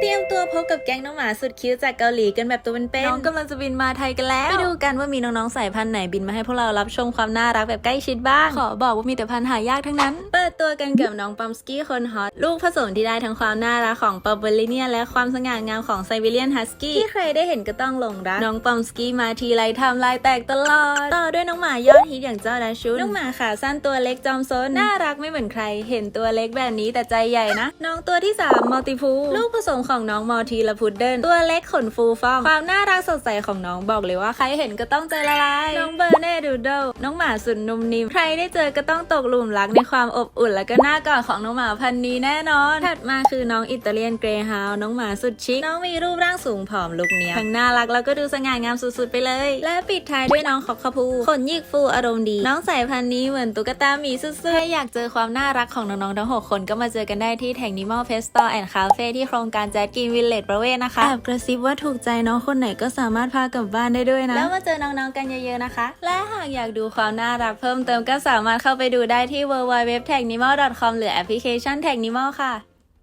เตรียมตัวพบกับแก๊งน้องหมาสุดคิ้วจากเกาหลีกันแบบตัวเป็นๆ น้องกำลังจะบินมาไทยกันแล้ว ไปดูกันว่ามีน้องๆสายพันธุ์ไหนบินมาให้พวกเรารับชมความน่ารักแบบใกล้ชิดบ้าง ขอบอกว่ามีแต่พันธุ์หายากทั้งนั้น เปิดตัวกันกับน้องปัมสกี้คนฮอต ลูกผสมที่ได้ทั้งความน่ารักของปาเบลิเนียและความสง่างามของไซบีเรียนฮัสกี้ที่ใครได้เห็นก็ต้องหลงรัก น้องปัมสกี้มาทีไรทำลายแตกตลอด ต่อด้วยน้องหมายอดฮิตอย่างเจ้าดาชุน น้องหมาขาสั้นตัวเล็กจอมซน น่ารักไม่เหมือนใคร เห็นตัวเล็กแบบนี้แต่ใจใหญ่นะ น้องตัวที่สามมัลติพูลูกผสมของน้องมอลทีและพุดเดิลตัวเล็กขนฟูฟ่องความน่ารักสดใสของน้องบอกเลยว่าใครเห็นก็ต้องใจละลายน้องเบอร์เน่ดูโดน้องหมาสุดนุ่มนิ่มใครได้เจอก็ต้องตกหลุมรักในความอบอุ่นและก็น้ากอดของน้องหมาพันนี้แน่นอน ถัดมาคือน้องอิตาเลียนเกรย์ฮาวน้องหมาสุดชิคน้องมีรูปร่างสูงผอมลุกเนี้ยทั้งน่ารักแล้วก็ดูสง่างามสุดๆไปเลย และปิดท้ายด้วยน้องคอกคาพูขนหยิกฟูอารมณ์ดี น้องสายพันธุ์นี้เหมือนตุ๊กตาหมีสุดๆถ้าอยากเจอความน่ารักของน้องๆทั้งหกคนก็มาเจอกันได้ที่แท็กนิมอลเพสตอร์แอนด์คาเฟ่ที่โครงการแจ๊ดกินวิลเลจประเวศนะคะ แอบกระซิบว่าถูกใจน้องคนไหนก็สามารถพากลับบ้านได้ด้วยนะ แล้วมาเจอน้องๆกันเยอะๆนะคะ และหากอยากดูความน่ารักเพิ่มเติมก็สามารถเข้าไปดูได้ที่ www.technimal.com หรือแอปพลิเคชัน Technimal ค่ะ